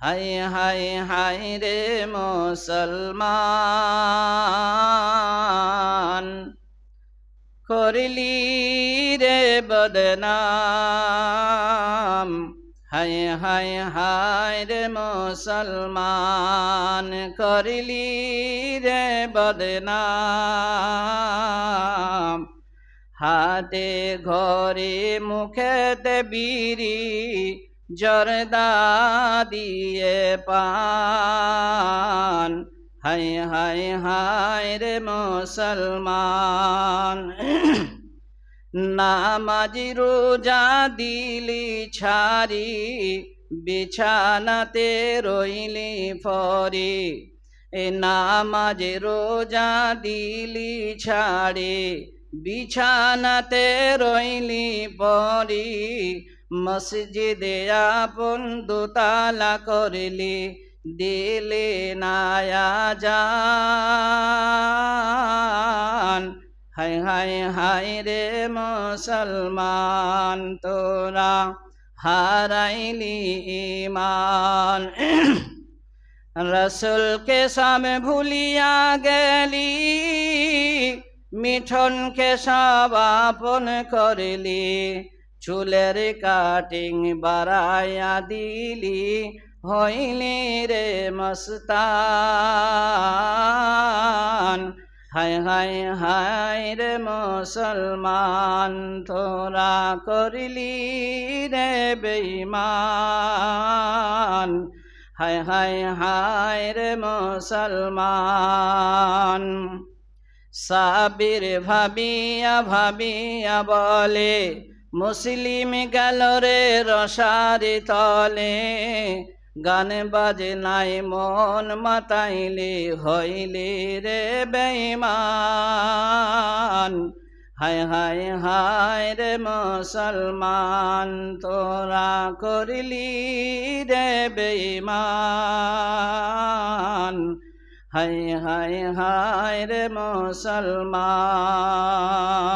High high high রে মুসলমান। করলি রে বদনাম। হায় হায় হায় রে মুসলমান। করলি রে বদনাম। হাতে ঘরে মুখেতে বিড়ি। জরদা দিয়ে পান। হায় হায় হায় রে মুসলমান। নামাজি, রোজা দিলি ছাড়ি, বিছানাতে রইলি ফরি। এ নামাজ, রোজা দিলি ছাড়ি, বিছানাতে রইলি পরি মসজিদে আপন দুতালা করলি, দিলে নায়া যান। হায় হায় হায় রে মুসলমান, তোরা হারাইলি ইমান রসুলকে সামে ভুলিয়া গেলি, মিঠনকে সব আপন করলি চুলের কাটিং বাড়াইয়া দিলি, হইলি রে মস্তান। হায় হায় হায় রে মুসলমান তোরা করলি রে বেঈমান। হায় হায় হায় রে মুসলমান, সাবির ভাবিয়া ভাবিয়া বলে মুসলিম গেল রে রসারি তলে। গান বাজে নাই মন মাতাইলে হইলে রে বেঈমান। হায় হায় হায় রে মুসলমান, তোরা করিলি রে বেঈমান। হায় হায় হায় রে মুসলমান।